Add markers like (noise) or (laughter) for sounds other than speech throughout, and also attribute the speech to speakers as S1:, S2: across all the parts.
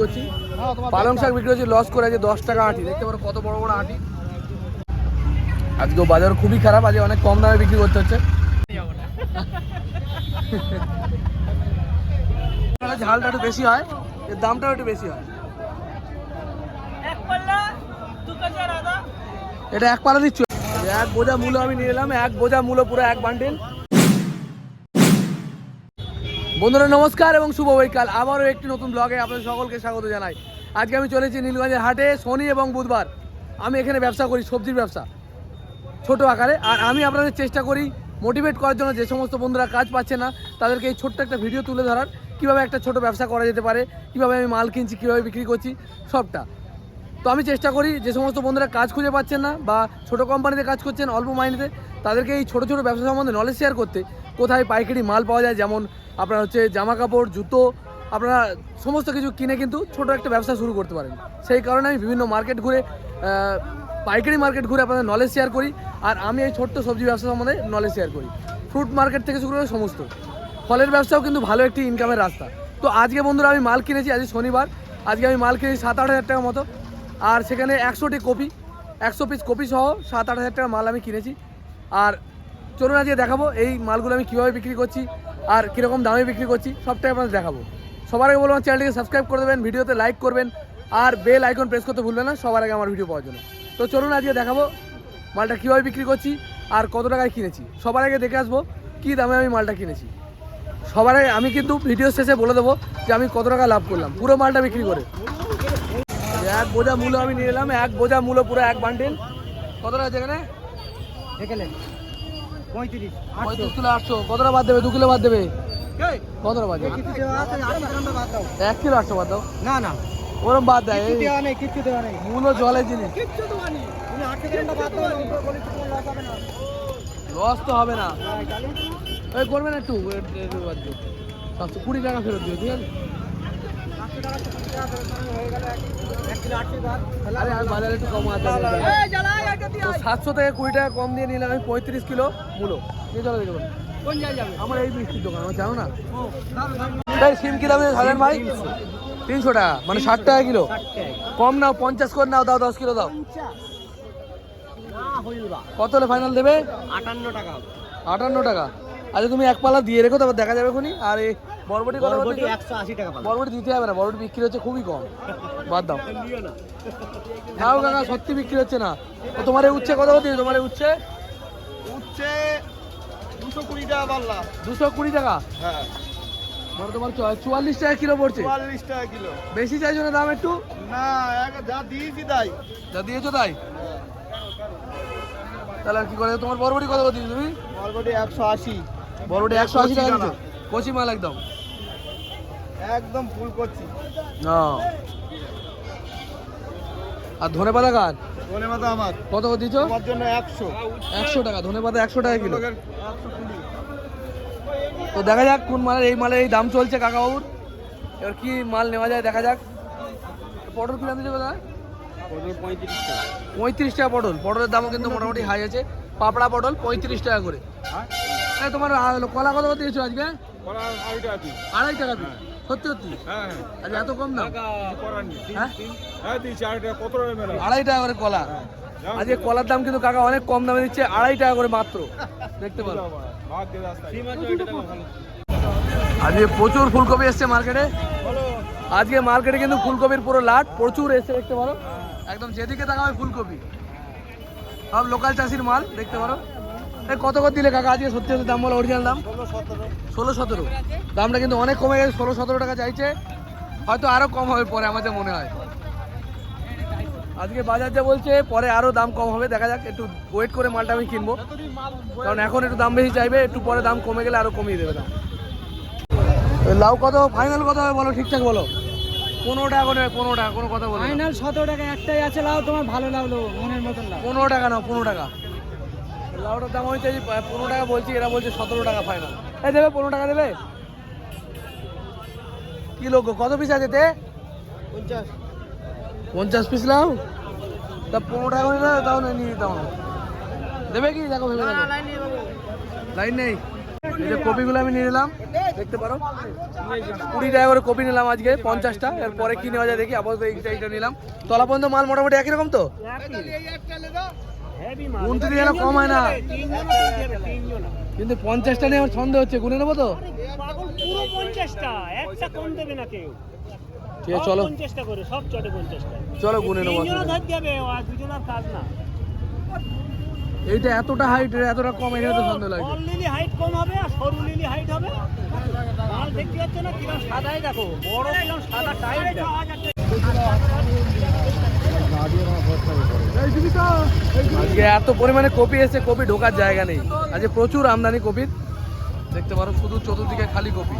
S1: করছি। পালং শাক বিক্রি হচ্ছে লস করে আছে দশ টাকা আটি। দেখতে পারো কত বড় বড় আটি। আজকে বাজার খুবই খারাপ আজকে অনেক কম দামে বিক্রি করতে হচ্ছে। ঝালটা একটু বেশি হয় এর দামটাও একটু বেশি হয়। এটা এক পালা দিচ্ছ। এক বোঝা মূলো আমি নিয়ে এলাম এক বোঝা মূলো পুরো এক বান্ডিল। বন্ধুরা, নমস্কার এবং শুভ বৈকাল আবারও একটি নতুন ব্লগে আপনাদের সকলকে স্বাগত জানাই। আজকে আমি চলেছি নীলগঞ্জের হাটে, শনি এবং বুধবার। আমি এখানে ব্যবসা করি, সবজির ব্যবসা। ছোট আকারে। আর আমি আপনাদের চেষ্টা করি মোটিভেট করার জন্য, যে সমস্ত বন্ধুরা কাজ পাচ্ছে না, তাদেরকে এই ছোট্ট একটা ভিডিও তুলে ধরার। কীভাবে একটা ছোট ব্যবসা করা যেতে পারে, কীভাবে আমি মাল কিনছি, কীভাবে বিক্রি করছি, সবটা। তো আমি চেষ্টা করি, যে সমস্ত বন্ধুরা কাজ খুঁজে পাচ্ছেন না, বা ছোট কোম্পানিতে কাজ করছেন অল্প মাইনেতে তাদেরকে এই ছোট ছোট ব্যবসা সম্বন্ধে নলেজ শেয়ার করতে, কোথায় পাইকারি মাল পাওয়া যায়, যেমন আপনার হচ্ছে জামা কাপড় জুতো, আপনারা সমস্ত কিছু কিনে কিন্তু ছোট একটা ব্যবসা শুরু করতে পারেন। সেই কারণে আমি বিভিন্ন মার্কেট ঘুরে পাইকারি মার্কেট ঘুরে আপনাদের নলেজ শেয়ার করি আর আমি এই ছোট্ট সবজি ব্যবসা সম্বন্ধে নলেজ শেয়ার করি। ফ্রুট মার্কেট থেকে শুরু করে সমস্ত। ফলের ব্যবসাও কিন্তু ভালো একটি ইনকামের রাস্তা। তো আজকে বন্ধুরা আমি মাল কিনেছি, আজকে শনিবার। আজকে আমি মাল কিনেছি সাত আট হাজার টাকার মতো। আর সেখানে একশোটি কপি, একশো পিস কপি সহ সাত আট হাজার টাকার মাল আমি কিনেছি। আর চলুন আজকে দেখাবো এই মালগুলো আমি কীভাবে বিক্রি করছি আর কীরকম দামে বিক্রি করছি, সবটাই আপনাদের দেখাবো। সবার আগে বলব আমার চ্যানেলটিকে সাবস্ক্রাইব করে দেবেন, ভিডিওতে লাইক করবেন, আর বেল আইকন প্রেস করতে ভুলবেন না, সবার আগে আমার ভিডিও পাওয়ার জন্য। তো চলুন আজকে দেখাবো মালটা কীভাবে বিক্রি করছি আর কত টাকায় কিনেছি। সবার আগে দেখে আসব কী দামে আমি মালটা কিনেছি। সবার আগে আমি কিন্তু ভিডিও শেষে বলে দেবো যে আমি কত টাকা লাভ করলাম, পুরো মালটা বিক্রি করে। এক বোঝা মূল্য আমি নিয়ে এলাম, এক বোঝা মূল্য পুরো এক বান্ডিল কত টাকা আছে এখানে।
S2: পঁয়ত্রিশ
S1: পঁয়ত্রিশ কিলো আটশো। কতটা বাদ দেবে? দু কিলো বাদ দেবে? কতটা বাদ দেবে? এক কিলো আটশো বাদ দাও।
S2: না না।
S1: ওরম বাদ দেয়
S2: কিচ্ছু দেওয়া নেই
S1: মূলো জলের জিনিস।
S2: কিচ্ছু দেওয়া নেই। লস
S1: তো হবে না।
S2: হ্যাঁ,
S1: ওই করবে না একটু বাদ দিও। সাতশো কুড়ি টাকা ফেরত দিও ঠিক আছে?
S2: হয়ে
S1: আরে আর বাজারে একটু কম আছে। সাতশো থেকে কুড়ি টাকা কম দিয়ে নিলাম আমি পঁয়ত্রিশ কিলো মূলো। নিয়ে চলো দেখুন আমার এই মিষ্টির দোকান আমার জানো না? এই সিম কি দামে ছাড়েন ভাই? তিনশো টাকা মানে ষাট টাকা কিলো। কম নাও পঞ্চাশ করে নাও দাও দশ কিলো দাও। কত হলে ফাইনাল দেবে?
S2: আটান্ন টাকা
S1: আটান্ন টাকা। আচ্ছা তুমি এক পাল্লা দিয়ে রেখো তারপর দেখা যাবে খুনি আর এই বরবটি কত
S2: বরবটি
S1: বলছো?
S2: একশো আশি টাকা পাবে।
S1: বরবটি দিতে হবে না বরবটি বিক্রি হচ্ছে খুবই কম। বাদ দাও।
S2: নিও
S1: কাকা সত্যি বিক্রি হচ্ছে না। তো তোমার উচ্ছে কত দিবে তোমার উচ্ছে?
S3: উচ্ছে দুশো কুড়ি টাকা পাল্লা
S1: দুশো কুড়ি টাকা?
S3: হ্যাঁ।
S1: মানে তোমার চুয়া- চুয়াল্লিশ টাকা কিলো পড়ছে।
S3: চুয়াল্লিশ টাকা কিলো।
S1: বেশি চাইছো না দাম একটু?
S3: না এক যা দিয়েছি তাই।
S1: যা দিয়েছ তাই? তাহলে কি করে? তোমার বরবটি কত দিচ্ছ তুমি?
S3: বরবটি একশো আশি।
S1: বরবটি একশো আশি টাকা
S3: কচি
S1: মাল একদম।
S3: একদম ফুল করছি।
S1: না আর ধনে পাতা কার?
S3: ধনে পাতা আমার।
S1: কত করে দিচ্ছ
S3: তোমার জন্য একশো।
S1: একশো টাকা ধনে পাতা একশো টাকা কিলো। তো দেখা যাক কোন মালের এই মালের এই দাম চলছে কাকাবাবুর। এবার কি মাল নেওয়া যায় দেখা যাক। পটল কি দাম দিচ্ছে কোথায়
S3: পঁয়ত্রিশ টাকা।
S1: পটল। পটলের দামও কিন্তু মোটামুটি হাই আছে। পাপড়া পটল পঁয়ত্রিশ টাকা করে। এই তোমার কলা কত দিয়েছ আজকে? আড়াই টাকা পিস সত্যি সত্যি?
S3: হ্যাঁ
S1: আচ্ছা এত কম দাম? হ্যাঁ?
S3: হ্যাঁ আড়াই টাকা কত টাকা মেলা?
S1: আড়াই টাকা করে কলা। আজকে কলার দাম কিন্তু কাকা অনেক কম দামে দিচ্ছে আড়াই টাকা করে মাত্র। দেখতে পারো। আজকে প্রচুর ফুলকপি এসছে মার্কেটে। আজকে মার্কেটে কিন্তু ফুলকপির পুরো লাট প্রচুর এসছে দেখতে পারো। একদম যেদিকে তাকাবে ফুলকপি। সব লোকাল চাষির মাল দেখতে পারো। কত করে দিলে কাকা আজকে সত্যি সত্যি দাম বলো অরিজিনাল দাম?
S3: ষোলো সতেরো।
S1: দামটা কিন্তু অনেক কমে গেছে ষোলো সতেরো টাকা চাইছে। হয়তো আরও কম হবে পরে আমার যা মনে হয়। আজকে বাজার যা বলছে পরে আরও দাম কম হবে দেখা যাক একটু ওয়েট করে মালটা আমি কিনবো। কারণ এখন একটু দাম বেশি চাইবে একটু পরে দাম কমে গেলে আরও কমিয়ে দেবে দাম। লাউ কত ফাইনাল কত হবে বলো ঠিকঠাক বলো। পনেরো টাকা করে পনেরো টাকা কোনো কথা বলো
S2: ফাইনাল সতেরো টাকা একটাই আছে লাও তোমার ভালো লাগল মনের মতন লাও
S1: পনেরো টাকা নাও পনেরো টাকা। লাউটার দাম হয়েছে যে পনেরো টাকা বলছি এরা বলছে সতেরো টাকা ফাইনাল এই দেবে পনেরো টাকা দেবে? কি লোক কত পিস আছে তে?
S2: পঞ্চাশ।
S1: পঞ্চাশ পিস লাও তা পনেরো টাকা করে দাও তাও না নিয়ে দিতাম দেবে কি? দেখো ভেবে লাইন নেই? এই যে কপিগুলো আমি নিয়ে নিলাম। দেখতে পারো। কুড়ি টাকা করে কপি নিলাম আজকে পঞ্চাশটা। এরপরে কি নেওয়া যায় দেখি আপাতত এইটা এইটা নিলাম। তলা পর্যন্ত মাল মোটামুটি একই রকম তো? গুনতে যেন কম হয় না? কিন্তু পঞ্চাশটা নিয়ে আমার সন্দেহ হচ্ছে গুনে নেব তো?
S2: পুরো পঞ্চাশটা। একটা কম দেবে না কেউ।
S1: ঠিক আছে চলো। গুনে নেব। এইটা এতটা হাইট এতটা কম এখানে তো সন্দেহ লাগছে।
S2: লিলি হাইট কম হবে আর সরু লিলি হাইট হবে। মাল দেখতে যাচ্ছে না কিরম সাদাই দেখো। বড় সাদা টাইট
S1: আজকে এত পরিমাণে কপি এসে কপি ঢোকার জায়গা নেই। আজকে প্রচুর আমদানি কপির দেখতে পারো শুধু চতুর্দিকে খালি কপি।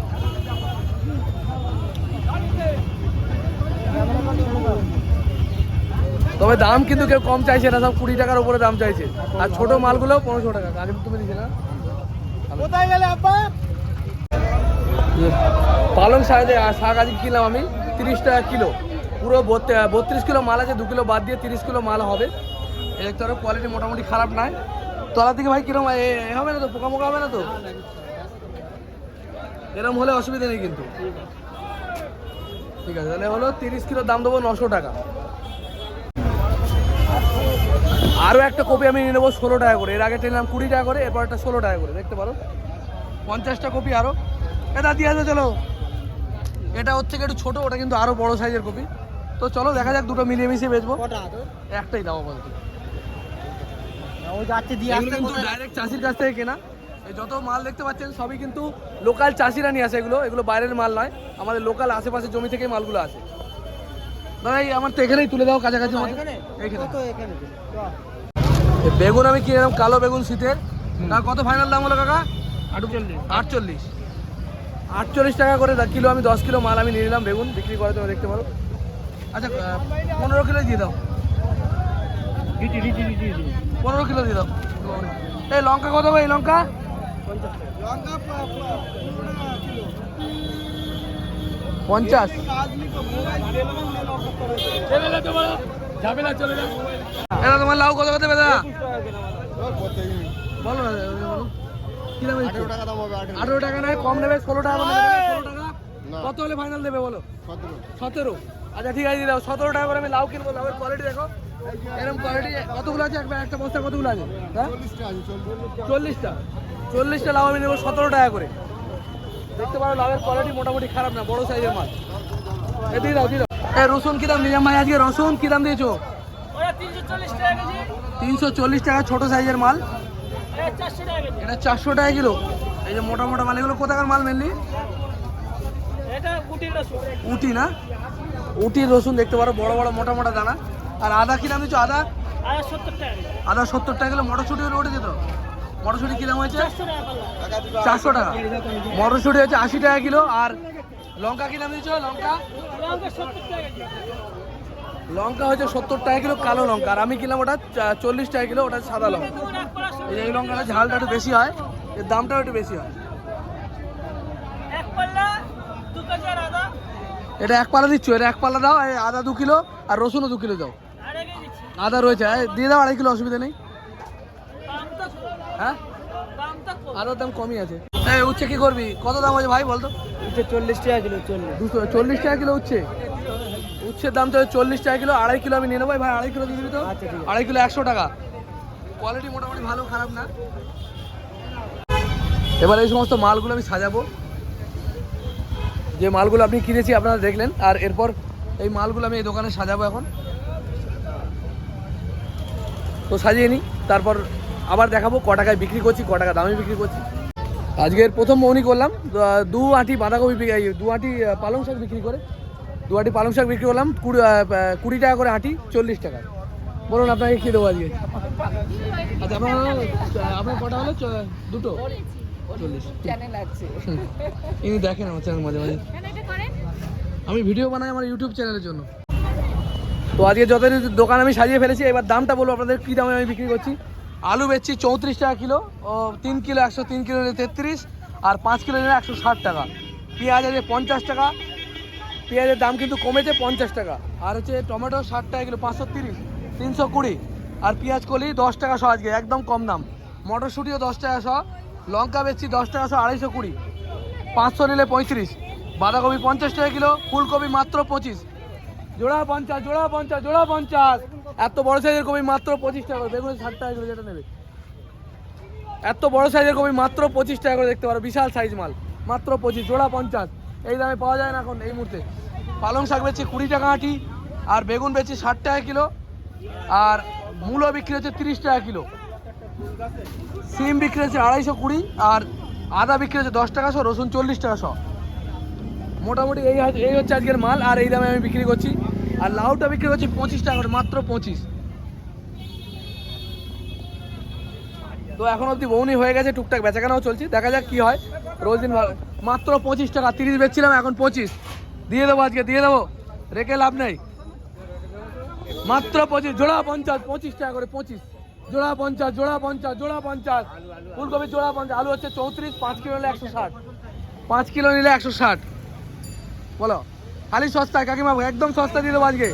S1: তবে দাম কিন্তু কেউ কম চাইছে না সব কুড়ি টাকার উপরে দাম চাইছে। আর ছোট মালগুলো পনেরোশো টাকা। আগে তুমি দিছিলে না?
S2: কোথায় গেলে আব্বা?
S1: পালং শাক শাক আজকে কিনলাম আমি তিরিশ টাকা কিলো। পুরো বত্রি- বত্রিশ কিলো মাল আছে, দু কিলো বাদ দিয়ে তিরিশ কিলো মাল হবে। পারো কোয়ালিটি মোটামুটি খারাপ নয় তলা থেকে ভাই কিরম হবে না তো? পোকা মোকা হবে না তো? এরম হলে অসুবিধা নেই কিন্তু। ঠিক আছে, তাহলে হলো তিরিশ কিলোর দাম দেবো নশো টাকা। আরও একটা কপি আমি নিয়ে নেব ষোলো টাকা করে। এর আগে নিলাম কুড়ি টাকা করে, এরপর একটা ষোলো টাকা করে। দেখতে পারো? পঞ্চাশটা কপি আরও এটা দিয়ে আসবে চলো এটা হচ্ছে একটু ছোটো, ওটা কিন্তু আরও বড় সাইজের কপি। তো চলো দেখা যাক দুটো মিলিয়ে মিশিয়ে বেচবো একটাই দাও বলতে
S2: ও যাচ্ছে দিয়ে
S1: এগুলো কিন্তু ডাইরেক্ট চাষির কাছ থেকে কেনা। যত মাল দেখতে পাচ্ছেন সবই কিন্তু লোকাল চাষিরা নিয়ে আসে এগুলো। এগুলো বাইরের মাল নয় আমাদের লোকাল আশেপাশে জমি থেকেই মালগুলো আসে। দাদা এই আমার তো এখানেই তুলে দাও কাছাকাছি মধ্যে এইখানে
S2: কত এখানে
S1: এই বেগুন আমি কিনে নিলাম কালো বেগুন শীতের। তার কত ফাইনাল দাম হলো কাকা?
S2: আটচল্লিশ।
S1: আটচল্লিশ। আটচল্লিশ টাকা করে দা- কিলো আমি দশ কিলো মাল আমি নিয়ে নিলাম বেগুন বিক্রি করে তোমরা দেখতে পারো। আচ্ছা পনেরো কিলো দিয়ে দাও। পনেরো কিলো দিয়ে দাও। এই লঙ্কা কত ভাই লঙ্কা? পঞ্চাশ। এটা তোমার লাউ কত কত বেদা বলো না বলো। কি আঠেরো টাকা নয় কম নেবে ষোলো টাকা নেবে, ষোলো টাকা। কত হলে ফাইনাল দেবে বলো? সতেরো। আচ্ছা ঠিক আছে দাও সতেরো টাকা করে আমি লাউ কিনবো লাউয়ের কোয়ালিটি দেখো। এরকম কোয়ালিটি কতগুলো আছে? একবার একটা বস্তা কতগুলো আছে? হ্যাঁ? চল্লিশটা। চল্লিশটা লাউ আমি নেব সতেরো টাকা করে। দেখতে পারো লাউয়ের কোয়ালিটি মোটামুটি খারাপ না বড় সাইজের মাল। এ দিয়ে দাও দিয়ে দাও। রসুন কি দাম নিলাম ভাই আজকে রসুন কি দাম দিয়েছ?
S2: তিনশো চল্লিশ টাকা
S1: ছোট সাইজের মাল। এটা চারশো টাকা কিলো। এই যে মোটা মোটা মাল এগুলো কোথাকার মাল মেনলি উটি না? উটির রসুন দেখতে পারো বড় বড় মোটা মোটা দানা। আর আদা কি দাম দিচ্ছ আদা? আদা সত্তর টাকা কিলো। মটরশুটি উঠে যেত মটরশুটি কি দাম হয়েছে?
S2: চারশো টাকা
S1: মটরশুটি হচ্ছে আশি টাকা কিলো। আর লঙ্কা কি দাম দিচ্ছ লঙ্কা?
S2: লঙ্কা
S1: হচ্ছে সত্তর টাকা কিলো কালো লঙ্কা। আর আমি কিনলাম ওটা চল্লিশ টাকা কিলো ওটা সাদা লঙ্কা। এই লঙ্কাটা ঝালটা একটু বেশি হয় এর দামটাও একটু বেশি হয়
S2: এক পাল্লা দু কেজি আর আদা
S1: এটা এক পাল্লা দিচ্ছ এটা এক পাল্লা দাও আদা দু কিলো আর রসুনও দু কিলো দাও। আদা রয়েছে দিয়ে দাও আড়াই কিলো অসুবিধা নেই। হ্যাঁ? আদার দাম কমই আছে। এই উচ্ছে কি করবি? কত দাম আছে ভাই বলতো?
S2: উচ্ছে চল্লিশ টাকা কিলো
S1: দুশো চল্লিশ টাকা কিলো উচ্ছে। উচ্ছের দাম তো চল্লিশ টাকা কিলো আড়াই কিলো আমি নিয়ে নেব। ভাই আড়াই কিলো দিয়ে দিবি তো?
S2: আচ্ছা।
S1: আড়াই কিলো একশো টাকা। কোয়ালিটি মোটামুটি ভালো খারাপ না। এবার এই সমস্ত মালগুলো আমি সাজাবো। যে মালগুলো আপনি কিনেছি আপনারা দেখলেন। আর এরপর এই মালগুলো আমি এই দোকানে সাজাবো এখন। তো সাজিয়ে নিই, তারপর আবার দেখাবো ক টাকায় বিক্রি করছি, ক টাকা দামে বিক্রি করছি। আজকের প্রথম মৌনি করলাম দু আঁটি বাঁধাকপি দু আঁটি পালং শাক বিক্রি করে। দু আঁটি পালং শাক বিক্রি করলাম, কুড়ি কুড়ি টাকা করে আঁটি, চল্লিশ টাকা। বলুন, আপনাকে কী দেবো আজকে? আচ্ছা আপনার আপনার কটা হলো? দুটো।
S4: চ্যানেল আছে। (laughs)
S1: ইনি দেখেন আমার চ্যানেল মাঝে মাঝে। আমি ভিডিও বানাই আমার ইউটিউব চ্যানেলের জন্য। তো আজকে যত দোকান আমি সাজিয়ে ফেলেছি এবার দামটা বলব আপনাদের কী দামে আমি বিক্রি করছি। আলু বেচছি চৌত্রিশ টাকা কিলো ও তিন কিলো একশো তিন কিলো নিলে তেত্রিশ আর পাঁচ কিলো নিলে একশো ষাট টাকা। পেঁয়াজ আছে পঞ্চাশ টাকা পেঁয়াজের দাম কিন্তু কমেছে পঞ্চাশ টাকা। আর হচ্ছে টমেটো ষাট টাকা কিলো পাঁচশো তিরিশ তিনশো কুড়ি। আর পেঁয়াজ কলি দশ টাকা শ আজকে একদম কম দাম। মটরশুঁটিও দশ টাকা শ লঙ্কা বেচছি দশ টাকা শো আড়াইশো কুড়ি। পাঁচশো নিলে পঁয়ত্রিশ। বাঁধাকপি পঞ্চাশ টাকা কিলো, ফুলকপি মাত্র পঁচিশ। জোড়া পঞ্চাশ জোড়া পঞ্চাশ জোড়া পঞ্চাশ। এত বড় সাইজের কপি মাত্র পঁচিশ টাকা করে। বেগুন ষাট টাকা কিলো যেটা নেবে। এত বড় সাইজের কপি মাত্র পঁচিশ টাকা করে দেখতে পারো। বিশাল সাইজ মাল। মাত্র পঁচিশ, জোড়া পঞ্চাশ। এই দামে পাওয়া যায় না এখন, এই মুহূর্তে। পালং শাক বেচছি কুড়ি টাকা আঁটি, আর বেগুন বেচছি ষাট টাকা কিলো, আর মূলো বিক্রি হচ্ছে তিরিশ টাকা কিলো। সিম বিক্রি হচ্ছে আড়াইশো কুড়ি আর আদা বিক্রি হচ্ছে দশ টাকা শো রসুন চল্লিশ টাকা শো মোটামুটি এই এই হচ্ছে আজকের মাল আর এই দামে আমি বিক্রি করছি। আর লাউটা বিক্রি করছি পঁচিশ টাকা করে, মাত্র পঁচিশ। তো এখন অবধি বৌনি হয়ে গেছে, টুকটাক বেচাকেনাও চলছে। দেখা যাক কি হয়। রোজ দিন মাত্র পঁচিশ টাকা, তিরিশ বেচছিলাম, এখন পঁচিশ। দিয়ে দেবো আজকে, দিয়ে দেবো। রেখে লাভ নেই। মাত্র পঁচিশ, জোড়া পঞ্চাশ, পঁচিশ টাকা করে, পঁচিশ। জোড়া পঞ্চাশ জোড়া পঞ্চাশ জোড়া পঞ্চাশ। ফুলকপি জোড়া পঞ্চাশ। আলু হচ্ছে চৌত্রিশ, পাঁচ কিলো নিলে একশো ষাট। পাঁচ কিলো নিলে একশো ষাট। বলো, খালি সস্তায় কাকিমা একদম সস্তা দেবো আজকে।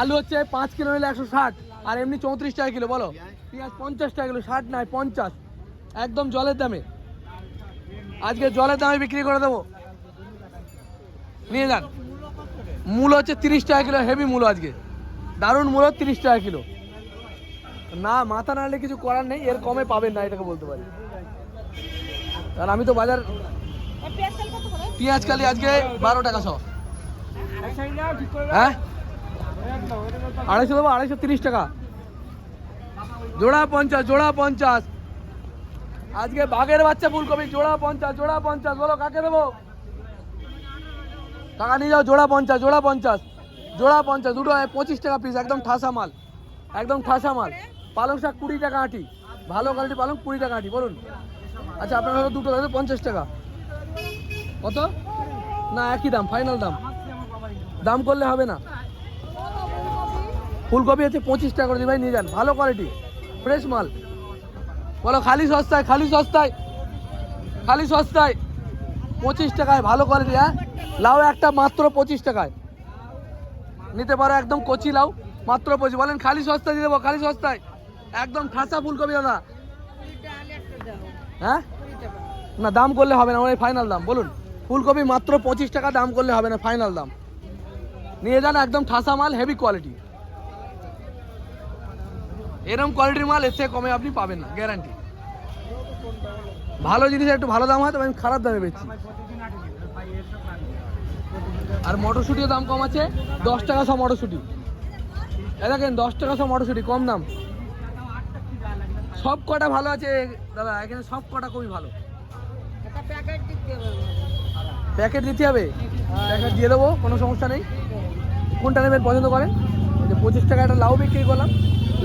S1: আলু হচ্ছে পাঁচ কিলো নিলে একশো ষাট, আর এমনি চৌত্রিশ টাকা কিলো, বলো। পেঁয়াজ পঞ্চাশ টাকা কিলো, ষাট নয়, পঞ্চাশ। একদম জলের দামে। আজকে জলের দামে বিক্রি করে দেবো। নিয়ে যান। মূল হচ্ছে তিরিশ টাকা কিলো, হেভি মূল আজকে। দারুণ মূল তিরিশ টাকা কিলো। না, মাথা নাড়লে কিছু করার নেই, এর কমে পাবেন না, এটাকে বলতে পারি। আর আমি তো বাজার পেঁয়াজ কালি আজকে বারো টাকা শ। হ্যাঁ? আড়াইশো দেবো, আড়াইশো তিরিশ টাকা। জোড়া পঞ্চাশ জোড়া পঞ্চাশ। আজকে বাঘের বাচ্চা ফুলকপি, জোড়া পঞ্চাশ জোড়া পঞ্চাশ, বলো কাকে দেবো? টাকা নিয়ে যাও, জোড়া পঞ্চাশ জোড়া পঞ্চাশ। জোড়া পঞ্চাশ, দুটো, পঁচিশ টাকা পিস একদম ঠাসা মাল। একদম ঠাসা মাল। পালং শাক কুড়ি টাকা আঁটি। ভালো কোয়ালিটি পালং কুড়ি টাকা আঁটি, বলুন। আচ্ছা আপনার হয়তো দুটো হয়তো পঞ্চাশ টাকা। কত? না, একই দাম ফাইনাল দাম। দাম করলে হবে না। ফুলকপি হচ্ছে পঁচিশ টাকা করে দিই ভাই, নিয়ে যান। ভালো কোয়ালিটি ফ্রেশ মাল। বলো, খালি সস্তায় খালি সস্তায় খালি সস্তায়। পঁচিশ টাকায় ভালো কোয়ালিটি হ্যাঁ? লাউ একটা মাত্র পঁচিশ টাকায়। নিতে পারো একদম কচি লাউ, মাত্র পঁচিশ। বলেন, খালি সস্তায় দিয়ে দেবো, খালি সস্তায়। একদম ঠাসা ফুলকপি দাদা। হ্যাঁ? না দাম করলে হবে না ওই ফাইনাল দাম। বলুন ফুলকপি মাত্র পঁচিশ টাকা দাম করলে হবে না ফাইনাল দাম। নিয়ে যান একদম ঠাসা মাল হেভি কোয়ালিটি এরকম কোয়ালিটির মাল এর থেকে কমে আপনি পাবেন না গ্যারান্টি ভালো জিনিস একটু ভালো দাম হয় তবে আমি খারাপ দামে বেচছি। আর মটরশুটিও দাম কম আছে দশ টাকা সব মটরশুটি। দেখেন দশ টাকা সব মটরশুটি কম দাম। সব কটা ভালো আছে দাদা এখানে সব কটা খুবই ভালো। প্যাকেট দিতে হবে। প্যাকেট দিয়ে দেবো কোনো সমস্যা নেই। কোনটা নেবেন পছন্দ করেন? এই যে পঁচিশ টাকা একটা লাউ বিক্রি করলাম।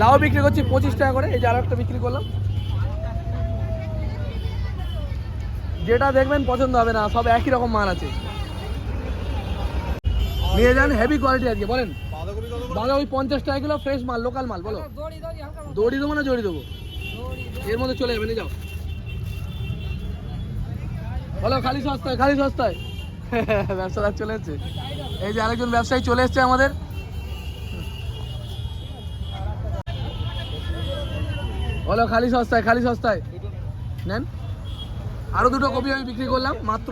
S1: লাউ বিক্রি করছি পঁচিশ টাকা করে এই যে আরও একটা বিক্রি করলাম। যেটা দেখবেন পছন্দ হবে না সব একই রকম মাল আছে। নিয়ে যান হেভি কোয়ালিটি আজকে বলেন। বাঁধা ওই পঞ্চাশ টাকা কিলো ফ্রেশ মাল লোকাল মাল বলো। দড়ি দেবো না জড়ি দেবো? এর মধ্যে চলে যাবে, নিয়ে যাও। বলো, খালি সস্তায় খালি সস্তায়। (laughs) ব্যবসাদার চলে এসছে। এই যে আরেকজন ব্যবসায়ী চলে এসছে আমাদের। বলো, খালি সস্তায় খালি সস্তায়। নেন। আরও দুটো কপি আমি বিক্রি করলাম, মাত্র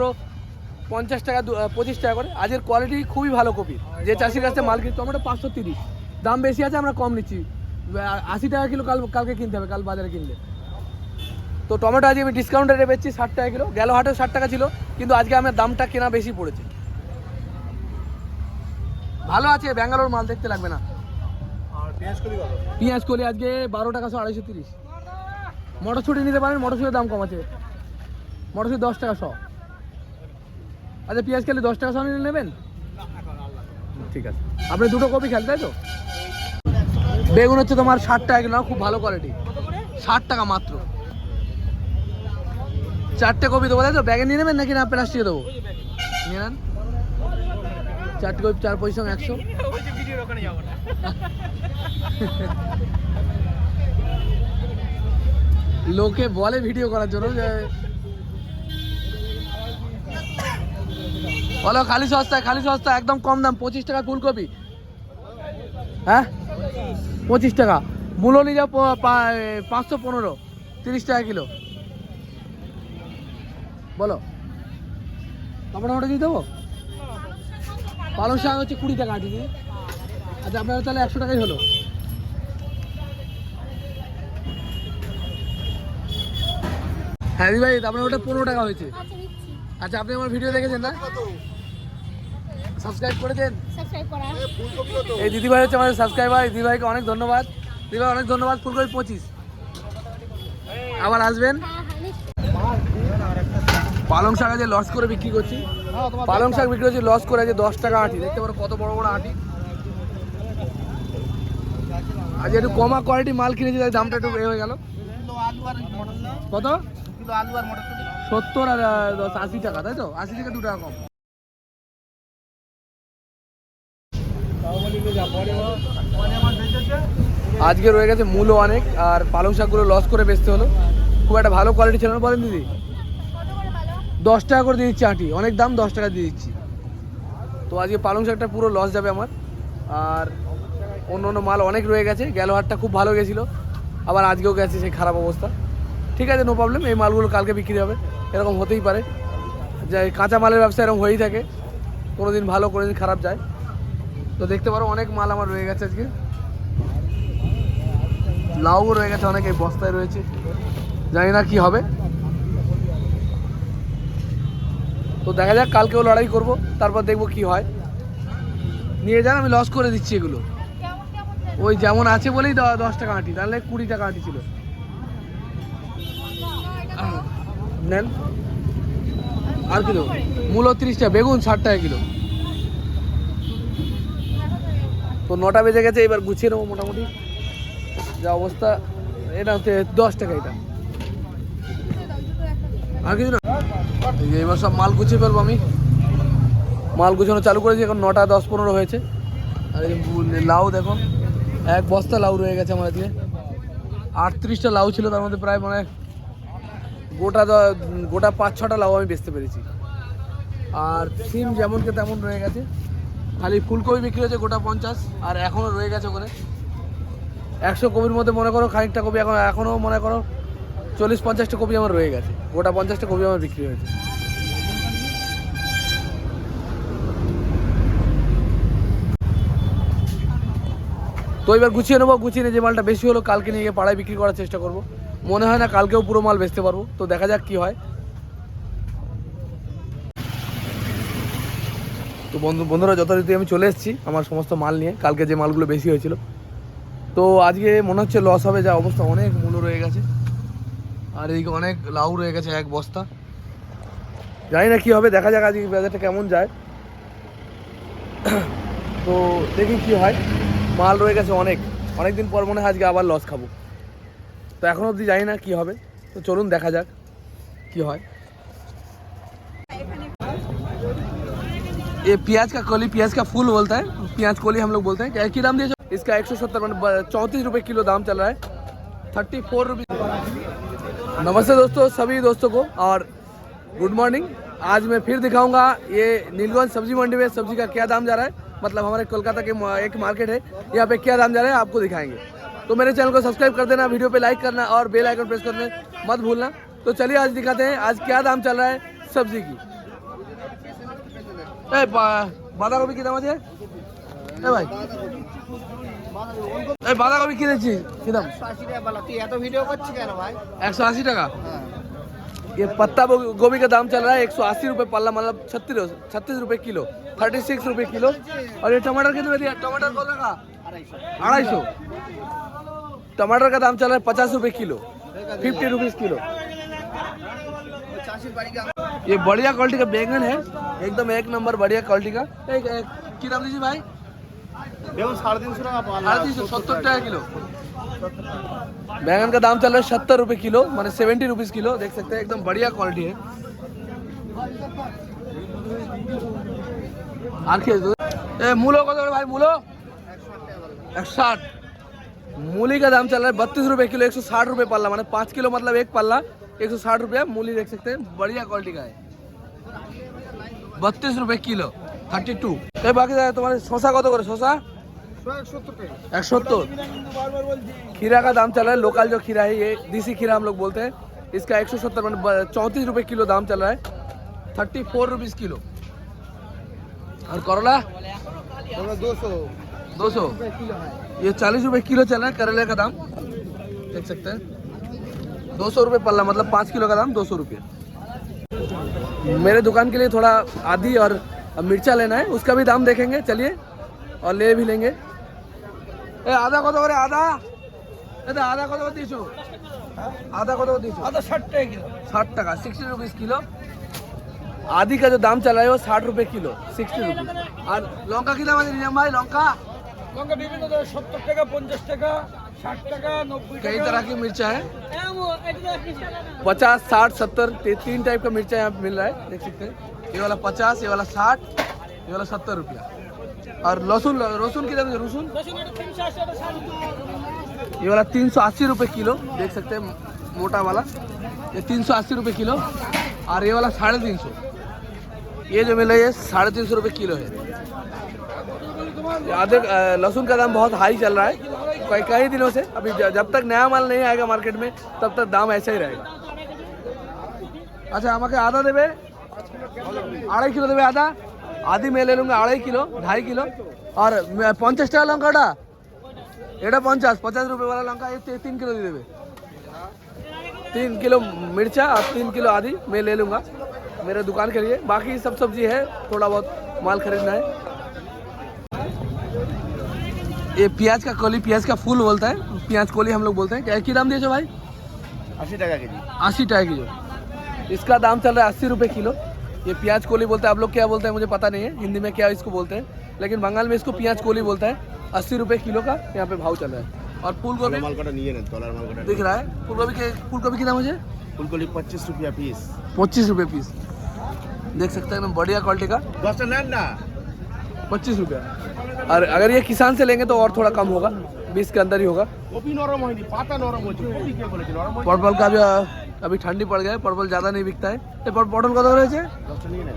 S1: পঞ্চাশ টাকা পঁচিশ টাকা করে। আজের কোয়ালিটি খুবই ভালো কপি। যে চাষির কাছে মাল কিনছে, টমেটো পাঁচশো তিরিশ। দাম বেশি আছে, আমরা কম নিচ্ছি। আশি টাকা কিলো কাল কালকে কিনতে হবে, কাল বাজারে কিনলে। তো টমেটো আজকে আমি ডিসকাউন্ট রেটে বেচছি ষাট টাকা কিলো। গেল হাটেও ষাট টাকা ছিল কিন্তু আজকে আমার দামটা কেনা বেশি পড়েছে। ভালো আছে ব্যাঙ্গালোর মাল দেখতে লাগবে না।
S3: পেঁয়াজ কলি
S1: কলি আজকে বারো টাকা শো আড়াইশো তিরিশ। মটরশুঁটি নিতে পারেন মটরশুঁটির দাম কম আছে। মটরশুঁটি দশ টাকা শো। আচ্ছা পেঁয়াজ খেলে দশ টাকা শো নিলে নেবেন? ঠিক আছে। আপনি দুটো কপি খেল তাই তো? বেগুন হচ্ছে তোমার ষাট টাকা কিলো খুব ভালো কোয়ালিটি ষাট টাকা মাত্র। চারটে কপি দেবো, তাই তো? ব্যাগে নিয়ে নেবেন নাকি না প্লাস্টিকে দেবো? নিয়ে নেন। চারটে কপি, চার পয়সা একশো। লোকে বলে ভিডিও করার জন্য যে বলো, খালি সস্তায়, খালি সস্তা একদম কম দাম, পঁচিশ টাকা ফুলকপি। হ্যাঁ? পঁচিশ টাকা। মূলো নিয়ে যাও পাঁচশো পনেরো, তিরিশ টাকা কিলো। বলো। টমেটোটা দিয়ে দেবো? পালং শাক হচ্ছে কুড়ি টাকা আটি আচ্ছা আপনার তাহলে একশো টাকাই হলো। হ্যাঁ দিদি ভাই আপনার ওটা পনেরো টাকা হয়েছে।
S4: আচ্ছা
S1: আচ্ছা আপনি আমার ভিডিও দেখেছেন না? সাবস্ক্রাইব করেছেন
S4: সাবস্ক্রাইব করা।
S1: এই দিদিভাই হচ্ছে আমাদের সাবস্ক্রাইবার দিদিভাইকে অনেক ধন্যবাদ। দিদিভাই অনেক ধন্যবাদ। ফুলকপি পঁচিশ। আবার আসবেন?
S4: হ্যাঁ।
S1: পালং শাক আছে লস করে বিক্রি করছি। পালং শাক বিক্রি করছি লস করে আছে দশ টাকা আটি। দেখতে পারো কত বড় বড় আটি। আজ একটু কমা কোয়ালিটি মাল কিনেছি তাই দামটা একটু এ হয়ে গেল। কত? সত্তর আর দশ আশি টাকা তাই তো? আশি থেকে দু টাকা কম। আজকে রয়ে গেছে মূলও অনেক আর পালং শাকগুলো লস করে বেচতে হলো। খুব একটা ভালো কোয়ালিটি ছিল না। বলেন দিদি। দশ টাকা করে দিয়ে দিচ্ছি আটি। অনেক দাম দশ টাকা দিয়ে দিচ্ছি। তো আজকে পালং শাকটা পুরো লস যাবে আমার। আর অন্য অন্য মাল অনেক রয়ে গেছে। গেল হাটটা খুব ভালো গেছিল। আবার আজকেও গেছে সেই খারাপ অবস্থা। ঠিক আছে নো প্রবলেম এই মালগুলো কালকে বিক্রি হবে। এরকম হতেই পারে। যে কাঁচা মালের ব্যবসা এরকম হয়েই থাকে। কোনো দিন ভালো কোনো দিন খারাপ যায়। তো দেখতে পারো, অনেক মাল আমার রয়ে গেছে আজকে। লাউও রয়ে গেছে, অনেক এই বস্তায় রয়েছে। জানি না কি হবে। তো দেখা যাক, কালকেও লড়াই করব, তারপর দেখব কি হয়। নিয়ে যান, আমি লস করে দিচ্ছি এগুলো। ওই যেমন আছে বলেই দশ টাকা আঁটি তাহলে কুড়ি টাকা আঁটি ছিল। নেন। আর কিলো? মূলো তিরিশ টাকা বেগুন ষাট টাকা কিলো। তো নটা বেজে গেছে, এবার গুছিয়ে নেব মোটামুটি। যা অবস্থা, এটা হচ্ছে দশ টাকা এটা। আর কিছু না। এই এবার সব মাল গুছিয়ে ফেলব আমি। মাল গুছানো চালু করেছি, এখন নটা দশ পনেরো হয়েছে। আর এই লাউ দেখো, এক বস্তা লাউ রয়ে গেছে আমার আজকে আটত্রিশটা লাউ ছিল, তার মধ্যে প্রায় মানে গোটা গোটা পাঁচ ছটা লাউ আমি বেচতে পেরেছি। আর সিম যেমনকে তেমন রয়ে গেছে। খালি ফুলকপি বিক্রি হয়েছে গোটা পঞ্চাশ, আর এখনও রয়ে গেছে ওখানে। একশো কপির মধ্যে মনে করো খানিকটা কপি, এখন এখনও মনে করো চল্লিশ পঞ্চাশটা কপি আমার রয়ে গেছে। গোটা পঞ্চাশটা কপি আমার বিক্রি হয়েছে। তো এবার গুছিয়ে নেব, গুছিয়ে নিয়ে যে মালটা বেশি হলো কালকে নিয়ে গিয়ে পাড়ায় বিক্রি করার চেষ্টা করব। মনে হয় না কালকেও পুরো মাল বেচতে পারব। তো দেখা যাক কি হয়। তো বন্ধু, বন্ধুরা, যথারীতি আমি চলে এসেছি আমার সমস্ত মাল নিয়ে। কালকে যে মালগুলো বেশি হয়েছিল। তো আজকে মনে হচ্ছে লস হবে, যা অবস্থা অনেক মূল্য রয়ে গেছে। আর এইদিকে অনেক লাউ রয়ে গেছে এক বস্তা জানি না কি হবে দেখা যাক আজকে বাজারটা কেমন যায় তো দেখি কি হয় মাল রয়ে গেছে অনেক অনেক দিন পর মনে হয় আজকে আবার লস খাবো তো এখন অবধি জানি না কি হবে তো চলুন দেখা যাক কি হয় ये प्याज का कली प्याज का फूल बोलता है प्याज कोली हम लोग बोलते हैं क्या की दाम दिया इसका एक सौ सत्तर चौंतीस रुपये किलो दाम चल रहा है थर्टी फोर रुपीज नमस्ते दोस्तों, सभी दोस्तों को और गुड मॉर्निंग आज मैं फिर दिखाऊँगा ये नीलगंज सब्ज़ी मंडी में सब्ज़ी का क्या दाम जा रहा है। मतलब हमारे कोलकाता के एक मार्केट है, यहाँ पे क्या दाम जा रहा है आपको दिखाएँगे। तो मेरे चैनल को सब्सक्राइब कर देना, वीडियो पे लाइक करना और बेल आइकन प्रेस करना मत भूलना। तो चलिए आज दिखाते हैं, आज क्या दाम चल रहा है सब्ज़ी की। बांधा गोभी की दाम आज है? भाई। এই বাঁধাকপি কিনেছি কি দাম
S2: তুই এত ভিডিও করছিস কেন ভাই
S1: একশো আশি টাকা ये पत्ता गो- गोभी का दाम चल रहा है एक सौ अस्सी रुपये पल्ला मतलब छत्तीस छत्तीस रुपये किलो थर्टी सिक्स रुपये किलो और ये टमाटर कितने दिया टमाटर कौन रखा अढ़ाई सौ टमाटर का दाम चल रहा है पचास रुपये किलो फिफ्टी रुपीज़ किलो ये बढ़िया क्वालिटी का बैंगन है एकदम एक नंबर बढ़िया क्वालिटी का एक, एक की दाम दीजिए भाई
S3: দেখুন সাড়ে তিনশো টাকা পাল্লা
S1: साढ़े तीन सौ सत्तर टका किलो बैंगन का दाम चल रहा है सत्तर रुपये किलो माने सेवेंटी रुपीज़ किलो देख सकते हैं एकदम बढ़िया क्वालिटी है আর কি আছে? ए मूलो कत করে भाई मूलो एक साठ मूली का दाम चल रहा है बत्तीस रुपए किलो एक सौ साठ रुपये पल्ला माने पाँच किलो मतलब एक पल्ला एक सौ साठ रुपये मूली देख सकते हैं बढ़िया क्वालिटी का है बत्तीस रुपये किलो থার্টি টু এই বাকি দাদা তোমার শশা কত করে শশা एक सत्तर खीरा का दाम चल रहा है लोकल जो खीरा है ये देसी खीरा हम लोग बोलते हैं इसका एक सौ सत्तर चौंतीस रुपये किलो दाम चल रहा है थर्टी फोर रुपीज़ किलो और करोला
S3: दो सौ
S1: दो सौ ये चालीस रुपए किलो चल रहा है करेले का दाम देख सकते हैं दो सौ रुपये पल्ला मतलब पाँच किलो का दाम दो सौ रुपये मेरे दुकान के लिए थोड़ा आदि और मिर्चा लेना है उसका भी दाम देखेंगे चलिए और ले भी लेंगे ए आधा কত করে আদা এটা আদা কত করে দিছো আদা কত করে দিছো আদা ষাট টাকা কিলো ষাট টাকা সিক্সটি रुपीस किलो आदि का जो दाम चल रहा है वो साठ रुपए किलो सिक्सटी रुपीज और लौका की दाम है निजाम भाई लौका
S2: লঙ্কা বিভিন্ন ধরনের সত্তর টাকা পঞ্চাশ টাকা ষাট টাকা নব্বই
S1: कई तरह की मिर्चा है पचास साठ सत्तर ती- तीन टाइप का मिर्चा यहाँ पे मिल रहा है देख सकते हैं ये वाला पचास ये वाला साठ ये वाला सत्तर रुपया और लहसुन लहसुन कितना लहसुन? ये वाला तीन सौ अस्सी रुपये किलो देख सकते हैं मोटा वाला। ये तीन सौ अस्सी रुपये किलो और ये वाला साढ़े तीन सौ। ये जो मिला ये साढ़े तीन सौ रुपये किलो है। आधे लहसुन का दाम बहुत हाई चल रहा है। कई कई दिनों से अभी जब तक नया माल नहीं आएगा मार्केट में तब तक दाम ऐसा ही रहेगा। अच्छा हमें आधा देवे? आढ़ाई किलो देवे आधा? आधी मैं ले लूँगा अढ़ाई किलो ढाई किलो। और पंचाश टाका लंकाटा डा। पंच पचास रुपये वाला लंका ये तीन किलो दे देवे। तीन किलो मिर्चा और तीन किलो आदि मैं ले लूँगा। मेरे दुकान के लिए। बाकी सब सब्ज़ी है थोड़ा बहुत माल खरीदना है। ये प्याज का कोली प्याज का फूल बोलता है। प्याज कोली हम लोग बोलते हैं। क्या की दाम दिए भाई?
S3: अस्सी टाइम के जी।
S1: अस्सी टाइम किलो। इसका दाम चल रहा है अस्सी रुपये किलो। ये प्याज कोली बोलते हैं। आप लोग क्या बोलते हैं? मुझे पता नहीं है। हिंदी में क्या इसको बोलते हैं। लेकिन बंगाल में इसको प्याज कोली बोलता है। अस्सी रुपये किलो का यहाँ पे भाव चल रहा है। और फूल गोभी दिख रहा है। फूल गोभी फूल गोभी कितना मुझे?
S3: फूल गोभी पच्चीस रुपया पीस।
S1: पच्चीस रुपये पीस। देख सकते हैं एकदम बढ़िया क्वालिटी का। पच्चीस रुपया। और अगर ये किसान से लेंगे तो और थोड़ा कम होगा। बीस के अंदर ही होगा
S3: কপি নরম হয়নি পাতা নরম হয়েছে কপি কে বলেছে নরম হয়েছে
S1: পটল का भी अ, अभी ठंडी पड़ गया है पटल ज़्यादा नहीं बिकता है ये पट- पटल কত রয়েছে
S3: দশটা নিয়ে নেন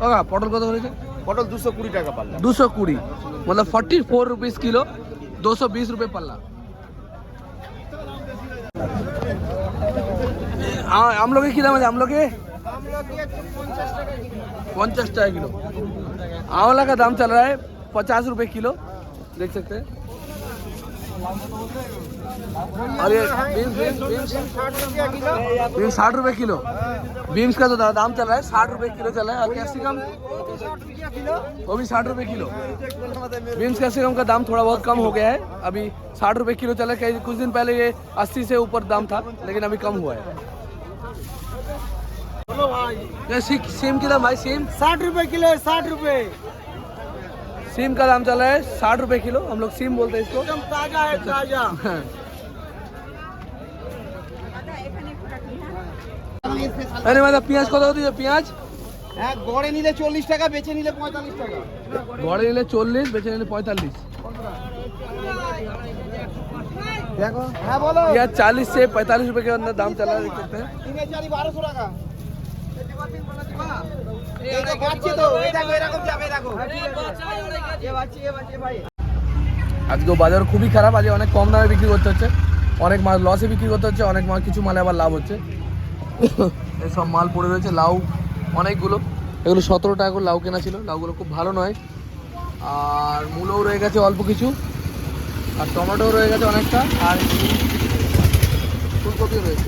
S1: होगा पटल কত রয়েছে
S3: পটল দুশো কুড়ি টাকা পাল্লা
S1: दो सौ कुड़ी मतलब फोर्टी फोर रुपीज़ किलो दो सौ बीस रुपये पल्ला আ- আমলকি কি দাম আছে আমলকি পঞ্চাশ টাকা किलो आंवला का दाम चल रहा है पचास रुपये किलो देख सकते हैं बीन्स बीन्स बीन्स साठ रुपए किलो। बीन्स का जो दाम चल रहा है, साठ रुपए किलो चल रहा है। और कैप्सिकम वो भी साठ रुपए किलो। बीन्स कैप्सिकम का दाम थोड़ा बहुत कम हो गया है। अभी साठ रुपए किलो चला है। कुछ दिन पहले ये अस्सी से ऊपर दाम था, लेकिन अभी कम हुआ है। सेम सीम भाई? सेम
S2: साठ रुपए किलो साठ रुपए।
S1: सीम का दाम चल रहा है साठ रुपये किलो हम लोग सीम बोलते हैं इसको
S2: একদম তাজা है ताजा
S1: अरे मतलब পেঁয়াজ কত দিয়েছো পেঁয়াজ
S3: হ্যাঁ গড়ে নিলে চল্লিশ টাকা বেচে নিলে পঁয়তাল্লিশ টাকা
S1: ঘরে নিলে চল্লিশ বেচে নিলে পঁয়তাল্লিশ
S3: দেখো হ্যাঁ বলো
S1: प्याज चालीस से पैंतालीस रुपए के अंदर दाम चला है देख सकते हैं আজকে বাজার খুবই খারাপ, আজকে অনেক কম দামে বিক্রি করতে হচ্ছে। অনেক মাল লসে বিক্রি করতে হচ্ছে, অনেক মাল কিছু মালে আবার লাভ হচ্ছে। এসব মাল পড়ে রয়েছে, লাউ, অনেকগুলো। এগুলো সতেরো টাকা করে লাউ কেনা ছিল, লাউগুলো খুব ভালো নয়। আর মূলও রয়ে গেছে অল্প কিছু, আর টমেটোও রয়ে গেছে অনেকটা, আর ফুলকপিও রয়েছে।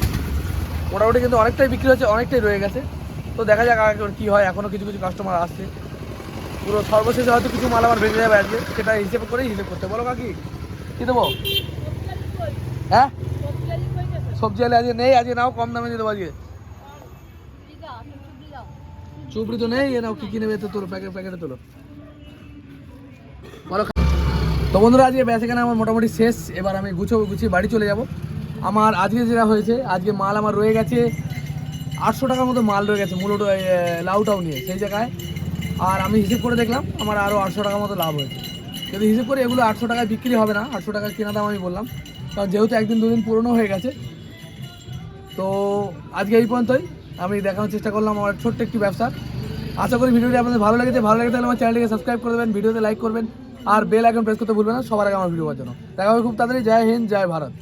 S1: মোটামুটি কিন্তু অনেকটাই বিক্রি হচ্ছে, অনেকটাই রয়ে গেছে। তো দেখা যাক আগে কী হয় এখনও কিছু কিছু কাস্টমার আসছে। পুরো সর্বশেষে হয়তো কিছু মাল আমার বেঁচে যাবে আজকে, সেটা হিসেব করেই হিসেব করতে। বলো কাকি, কী দেবো? হ্যাঁ? সবজি আলে আজকে নেই, আজকে নাও, কম দামে দিয়ে দেবো আজকে। চুপড়ি তো নেই, এ নাও, কী কী নেবে তো তোলো, প্যাকেট, প্যাকেটে তোলো। বলো তো বন্ধুরা, আজকে বেচাকেনা আমার মোটামুটি শেষ। এবার আমি গুছবো গুছিয়ে বাড়ি চলে যাব। আমার আজকে যেটা হয়েছে, আজকে মাল আমার রয়ে গেছে। আটশো টাকার মতো মাল রয়ে গেছে মূলত লাউটাও নিয়ে, সেই জায়গায়। আর আমি হিসেব করে দেখলাম, আমার আরও আটশো টাকার মতো লাভ হয়েছে। যদি হিসেব করে, এগুলো আটশো টাকায় বিক্রি হবে না, আটশো টাকার কেনা দাম আমি বললাম। কারণ যেহেতু একদিন, দুদিন পুরনো হয়ে গেছে, তো আজকে এই পর্যন্তই। আমি দেখানোর চেষ্টা করলাম আমার ছোট্ট একটি ব্যবসা। আশা করি ভিডিওটি আপনাদের ভালো লেগেছে। ভালো লেগে থাকলে আমার চ্যানেলটিকে সাবস্ক্রাইব করে দেবেন, ভিডিওতে লাইক করবেন। আর বেল আইকন প্রেস করতে ভুলবেন না, সবার আগে আমার ভিডিও পাওয়ার জন্য। দেখা হবে খুব তাড়াতাড়ি। জয় হিন্দ, জয় ভারত।